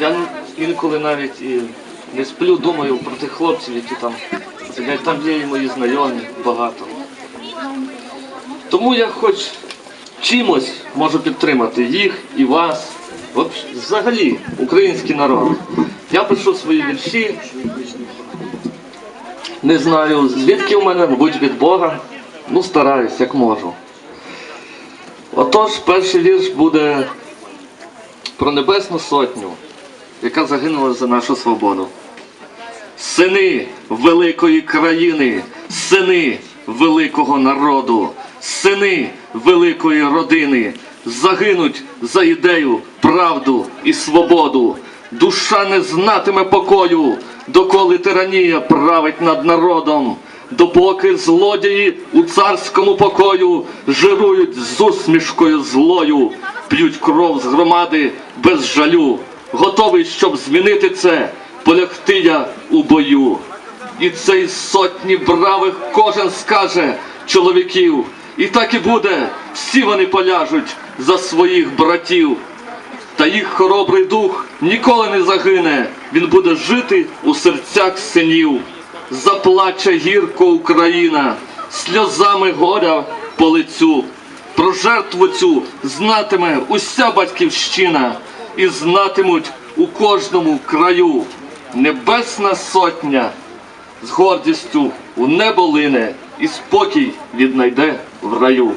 Я інколи навіть і не сплю, думаю про тих хлопців, які там сидять. Там є і мої знайомі багато. Тому я хоч чимось можу підтримати їх і вас, взагалі український народ. Я пишу свої вірші. Не знаю, звідки в мене, мабуть, від Бога. Ну, стараюсь, як можу. Отож, перший вірш буде про Небесну Сотню, яка загинула за нашу свободу. Сини великої країни, сини великого народу, сини великої родини загинуть за ідею, правду і свободу. Душа не знатиме покою, доколи тиранія править над народом, допоки злодії у царському покою жирують з усмішкою злою, п'ють кров з громади без жалю. Готовий, щоб змінити це, полягти я у бою. І цей сотні бравих кожен скаже чоловіків. І так і буде, всі вони поляжуть за своїх братів. Та їх хоробрий дух ніколи не загине, він буде жити у серцях синів. Заплаче гірко Україна, сльозами горя по лицю. Про жертву цю знатиме уся батьківщина, і знатимуть у кожному краю. Небесна сотня з гордістю у небо лине і спокій віднайде в раю.